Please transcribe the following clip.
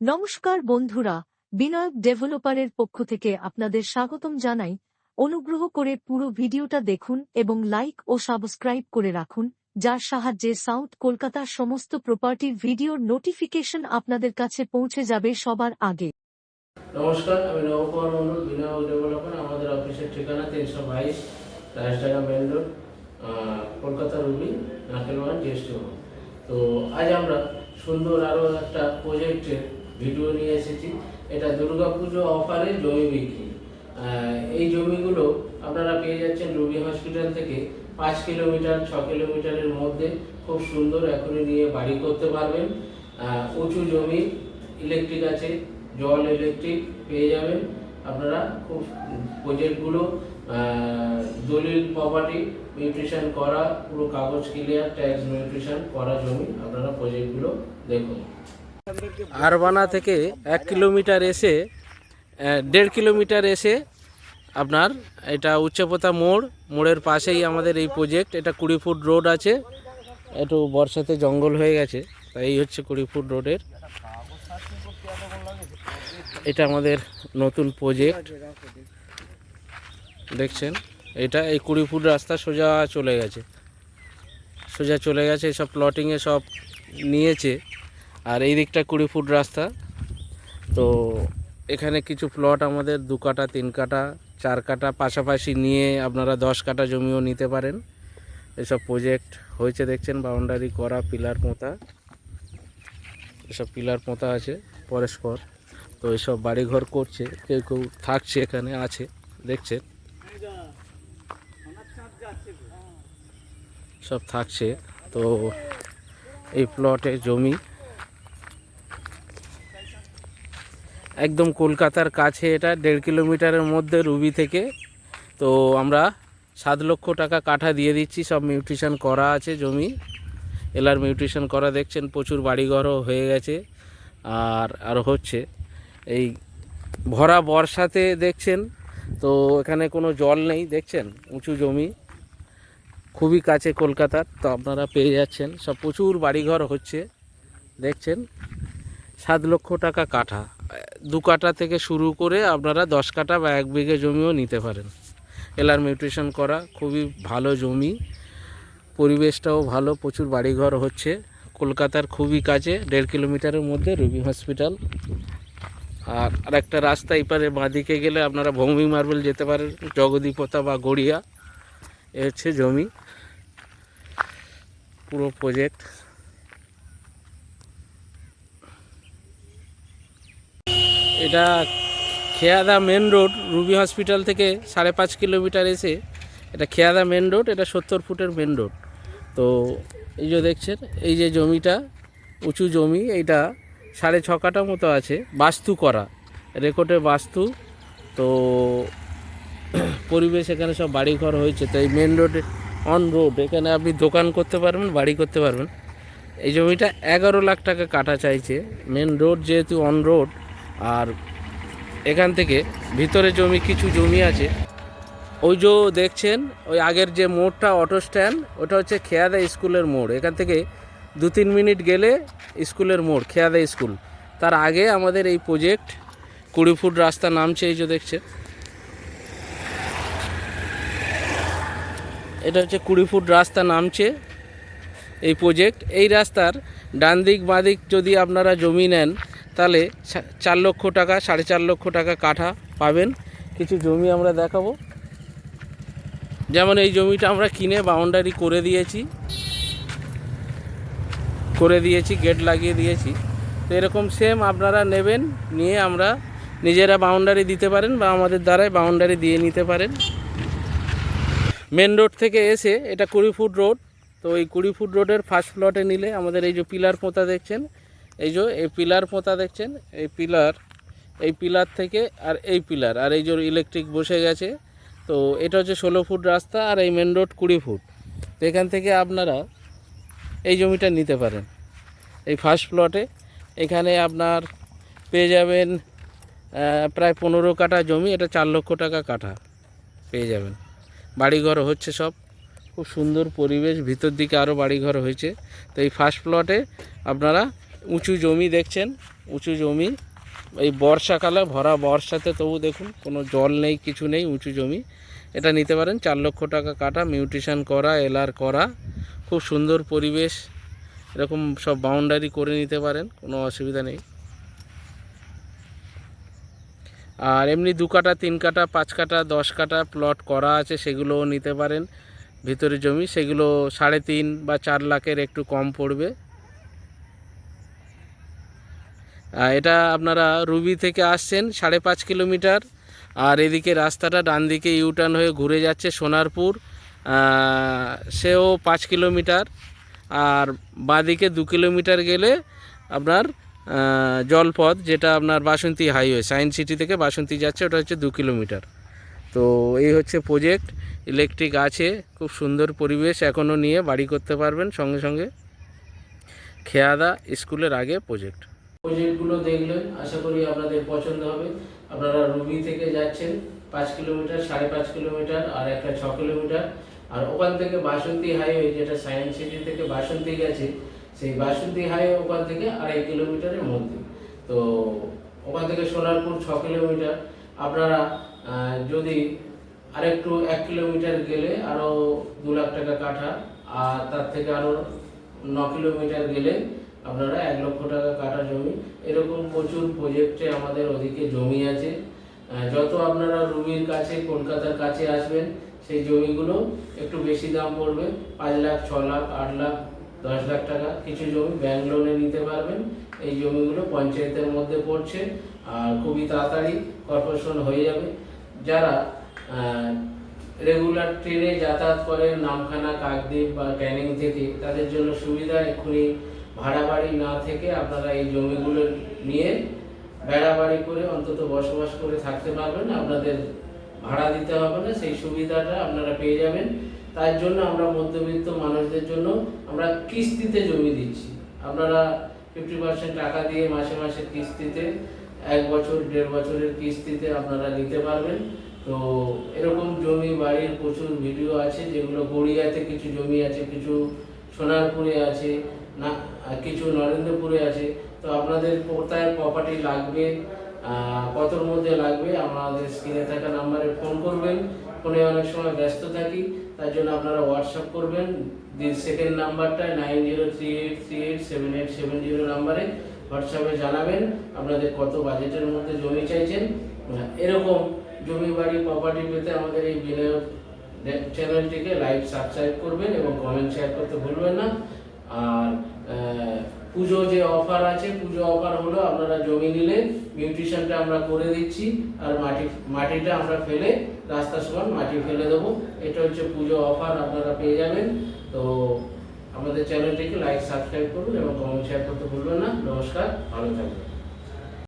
নমস্কার বন্ধুরা বিনায়ক ডেভেলপারের পক্ষ থেকে আপনাদের স্বাগতম জানাই অনুগ্রহ করে পুরো ভিডিওটা দেখুন এবং লাইক ও সাবস্ক্রাইব করে রাখুন, যার সাহায্যে সাউথ কলকাতার সমস্ত প্রপার্টির ভিডিওর নোটিফিকেশন আপনাদের কাছে পৌঁছে যাবে সবার আগে। নমস্কার, আমি নবকুমার মন্ডল বিনয় ডেভেলপার আমাদের অফিসের ঠিকানা তিনশো বাইশ Rajdanga main road Kolkata Ruby তো আজ আমরা সুন্দর আরও একটা প্রজেক্টের ভিডিও নিয়ে এসেছি। এটা দুর্গাপুজো অফারে জমি বিক্রি। এই জমিগুলো আপনারা পেয়ে যাচ্ছেন রুবি হসপিটাল থেকে পাঁচ কিলোমিটার, ছ কিলোমিটারের মধ্যে খুব সুন্দর এখনই নিয়ে বাড়ি করতে পারবেন। উঁচু জমি ইলেকট্রিক আছে, জল ইলেকট্রিক পেয়ে যাবেন। আপনারা খুব প্রজেক্টগুলো দলিল প্রপার্টি নিউট্রিশন করা, পুরো কাগজ ক্লিয়ার ট্যাক্স নিউট্রিশন করা জমি আপনারা প্রজেক্টগুলো দেখুন। আরবানা থেকে এক কিলোমিটার এসে দেড় কিলোমিটার এসে আপনার এটা উচ্চপতা মোড়, মোড়ের পাশেই আমাদের এই প্রজেক্ট এটা কুড়ি ফুট রোড আছে। একটু বর্ষাতে জঙ্গল হয়ে গেছে, তাই এই হচ্ছে কুড়ি ফুট রোডের এটা আমাদের নতুন প্রজেক্ট দেখছেন, এটা এই কুড়ি ফুট রাস্তা সোজা চলে গেছে। সোজা চলে গেছে, সব প্লটিংয়ে সব নিয়েছে। আর এই দিকটা কুড়ি ফুট রাস্তা। তো এখানে কিছু প্লট আমাদের দু কাটা, তিন কাটা, চার কাটা, পাশাপাশি নিয়ে আপনারা দশ কাটা জমিও নিতে পারেন। এসব প্রজেক্ট হয়েছে দেখছেন বাউন্ডারি করা পিলার পোঁতা। এসব পিলার পোঁতা আছে, পরস্পর। তো এসব বাড়িঘর করছে, কেউ কেউ থাকছে এখানে, আছে, দেখছেন। সব থাকছে, তো এই প্লটে জমি একদম কলকাতার কাছে, এটা দেড় কিলোমিটারের মধ্যে রুবি থেকে। তো আমরা সাত লক্ষ টাকা কাঠা দিয়ে দিচ্ছি, সব মিউট্রিশন করা আছে জমি। এলার মিউট্রিশন করা দেখছেন, প্রচুর বাড়িঘরও হয়ে গেছে আর আর হচ্ছে। এই ভরা বর্ষাতে দেখছেন, তো এখানে কোনো জল নেই, দেখছেন? উঁচু জমি। খুবই কাছে কলকাতার, তো আপনারা পেয়ে যাচ্ছেন। সব প্রচুর বাড়িঘর হচ্ছে, দেখছেন? সাত লক্ষ টাকা কাঠা। দু কাঠা থেকে শুরু করে আপনারা দশ কাঠা বা এক বিঘে জমিও নিতে পারেন। এলার মিউট্রিশন করা খুবই ভালো জমি। পরিবেশটাও ভালো, প্রচুর বাড়িঘর হচ্ছে। কলকাতার খুবই কাছে, দেড় কিলোমিটারের মধ্যে রুবি হসপিটাল। আর আরেকটা রাস্তা এপারে বাঁদিকে গেলে আপনারা ভৌমি মার্বেল যেতে পারেন, জগদীপতা বা গড়িয়া। এ হচ্ছে জমি। পুরো প্রজেক্ট এটা Kheyada main road, Ruby hospital থেকে সাড়ে পাঁচ কিলোমিটার এসে এটা খেয়াদা মেন রোড, এটা সত্তর ফুটের মেন রোড। তো এই যে দেখছেন, এই যে জমিটা, উঁচু জমি, এইটা সাড়ে ছ কাটা মতো আছে, বাস্তু করা, রেকর্ডে বাস্তু। তো পরিবেশ এখানে সব বাড়িঘর হয়েছে, তো এই মেন রোডে অন রোড এখানে আপনি দোকান করতে পারবেন, বাড়ি করতে পারবেন। এই জমিটা এগারো লাখ টাকা কাটা চাইছে, মেন রোড যেহেতু অন রোড আর এখান থেকে ভিতরে জমি, কিছু জমি আছে। ওই যে দেখছেন, ওই আগের যে মোড়টা অটো স্ট্যান্ড ওটা হচ্ছে খেয়াদা স্কুলের মোড়। এখান থেকে দু তিন মিনিট গেলে স্কুলের মোড়, খেয়াদা স্কুল। তার আগে আমাদের এই প্রজেক্ট কুড়ি ফুট রাস্তা নামছে, এই যে দেখছে এটা হচ্ছে কুড়ি ফুট রাস্তা নামছে এই প্রজেক্ট এই রাস্তার ডান দিক, বাঁ দিক যদি আপনারা জমি নেন তাহলে চার লক্ষ টাকা, সাড়ে চার লক্ষ টাকা কাঠা পাবেন। কিছু জমি আমরা দেখাবো। যেমন এই জমিটা আমরা কিনে বাউন্ডারি করে দিয়েছি। করে দিয়েছি গেট লাগিয়ে দিয়েছি। তো এরকম সেম আপনারা নেবেন, নিয়ে আমরা নিজেরা বাউন্ডারি দিতে পারেন বা আমাদের দ্বারাই বাউন্ডারি দিয়ে নিতে পারেন। মেন রোড থেকে এসে এটা কুড়ি ফুট রোড তো এই কুড়ি ফুট রোডের ফার্স্ট প্লটে নিলে আমাদের এই যে পিলার পোঁতা দেখছেন এই যে এই পিলার পোঁতা দেখছেন? এই পিলার এই পিলার থেকে আর এই পিলার, আর এই যে ইলেকট্রিক বসে গেছে। তো এটা হচ্ছে ষোলো ফুট রাস্তা আর এই মেন রোড কুড়ি ফুট। তো এখান থেকে আপনারা এই জমিটা নিতে পারেন। এই ফার্স্ট প্লটে এখানে আপনার পেয়ে যাবেন প্রায় পনেরো কাঠা জমি, এটা চার লক্ষ টাকা কাঠা পেয়ে যাবেন। বাড়িঘর হচ্ছে সব। খুব সুন্দর পরিবেশ, ভিতর দিকে আরও বাড়িঘর হয়েছে। তো এই ফার্স্ট প্লটে আপনারা উঁচু জমি দেখছেন, উঁচু জমি। এই বর্ষাকালে, ভরা বর্ষাতে তবু দেখুন, কোনো জল নেই, কিছু নেই, উঁচু জমি। এটা নিতে পারেন, চার লক্ষ টাকা কাটা, মিউটেশন করা এলার করা। খুব সুন্দর পরিবেশ, এরকম সব বাউন্ডারি করে নিতে পারেন, কোনো অসুবিধা নেই। আর এমনি দু কাটা, তিন কাটা, পাঁচ কাটা, দশ কাটা প্লট করা আছে, সেগুলোও নিতে পারেন। ভিতরে জমি, সেগুলো সাড়ে তিন বা চার লাখের একটু কম পড়বে। এটা আপনারা রুবি থেকে আসছেন সাড়ে পাঁচ কিলোমিটার, আর এদিকে রাস্তাটা ডান দিকে ইউটার্ন হয়ে ঘুরে যাচ্ছে সোনারপুর সেও পাঁচ কিলোমিটার, আর বাঁদিকে দু কিলোমিটার গেলে আপনার জলপথ যেটা আপনার বাসন্তী হাইওয়ে সায়েন্স সিটি থেকে বাসন্তী যাচ্ছে, ওটা হচ্ছে দু কিলোমিটার। তো এই হচ্ছে প্রজেক্ট, ইলেকট্রিক আছে, খুব সুন্দর পরিবেশ এখনও নিয়ে বাড়ি করতে পারবেন সঙ্গে সঙ্গে। খেয়াদা স্কুলের আগে প্রজেক্ট। প্রজেক্টগুলো দেখলেন, আশা করি আপনাদের পছন্দ হবে। আপনারা রুবি থেকে যাচ্ছেন, পাঁচ কিলোমিটার, সাড়ে পাঁচ কিলোমিটার আর একটা ছ কিলোমিটার। আর ওখান থেকে বাসন্তী হাইওয়ে যেটা সায়েন্স সিটি থেকে বাসন্তী গেছে, সেই বাসন্তী হাইওয়ে ওখান থেকে আড়াই কিলোমিটারের মধ্যে। তো ওখান থেকে সোনারপুর ছ কিলোমিটার। আপনারা যদি আরেকটু এক কিলোমিটার গেলে আরও দু লাখ টাকা কাঠা, আর তার থেকে আরও ন কিলোমিটার গেলে আপনারা এক লক্ষ টাকা কাটা জমি, এরকম প্রচুর প্রজেক্টে আমাদের ওদিকে জমি আছে। যত আপনারা রুবির কাছে, কলকাতার কাছে আসবেন, সেই জমিগুলো একটু বেশি দাম পড়বে, পাঁচ লাখ, ছ লাখ, আট লাখ, দশ লাখ টাকা কিছু জমি ব্যাংক লোনে নিতে পারবেন। এই জমিগুলো পঞ্চায়েতের মধ্যে পড়ছে, আর খুবই তাড়াতাড়ি কর্পোরেশন হয়ে যাবে। যারা রেগুলার ট্রেনে যাতায়াত করেন নামখানা, কাকদ্বীপ বা ক্যানিং থেকে, তাদের জন্য সুবিধা এক্ষুনি ভাড়া বাড়ি না থেকে আপনারা এই জমিগুলো নিয়ে বেড়া বাড়ি করে অন্তত বসবাস করে থাকতে পারবেন, আপনাদের ভাড়া দিতে হবে না, সেই সুবিধাটা আপনারা পেয়ে যাবেন। তার জন্য আমরা মধ্যবিত্ত মানুষদের জন্য আমরা কিস্তিতে জমি দিচ্ছি। আপনারা ফিফটি পার্সেন্ট টাকা দিয়ে মাসে মাসে কিস্তিতে, এক বছর, দেড় বছরের কিস্তিতে আপনারা নিতে পারবেন। তো এরকম জমি বাড়ির প্রচুর ভিডিও আছে, যেগুলো গড়িয়াতে কিছু জমি আছে, কিছু সোনারপুরে আছে, না কিছু নরেন্দ্রপুরে আছে। তো আপনাদের কোথায় প্রপার্টি লাগবে কতর মধ্যে লাগবে, আমাদের স্ক্রিনে থাকা নাম্বারে ফোন করবেন। ফোনে অনেক সময় ব্যস্ত থাকি, তার জন্য আপনারা হোয়াটসঅ্যাপ করবেন। সেকেন্ড নাম্বারটা nine zero three eight three eight seven eight seven zero নাম্বারে হোয়াটসঅ্যাপে জানাবেন। আপনাদের কত বাজেটের মধ্যে জমি চাইছেন। এরকম জমি বাড়ি প্রপার্টি পেতে আমাদের এই বিনিয়োগ চ্যানেলটিকে লাইক সাবস্ক্রাইব করবেন এবং কমেন্ট শেয়ার করতে ভুলবেন না। আর পুজো যে অফার আছে, পুজো অফার হলো আপনারা জমি নিলে মিউট্রিশনটা আমরা করে দিচ্ছি, আর মাটি, মাটিটা আমরা ফেলে, রাস্তা সমান মাটি ফেলে দেবো। এটা হচ্ছে পুজো অফার আপনারা পেয়ে যাবেন। তো আমাদের চ্যানেলটিকে লাইক সাবস্ক্রাইব করুন এবং কমেন্ট শেয়ার করতে ভুলবেন না। নমস্কার, ভালো থাকবেন।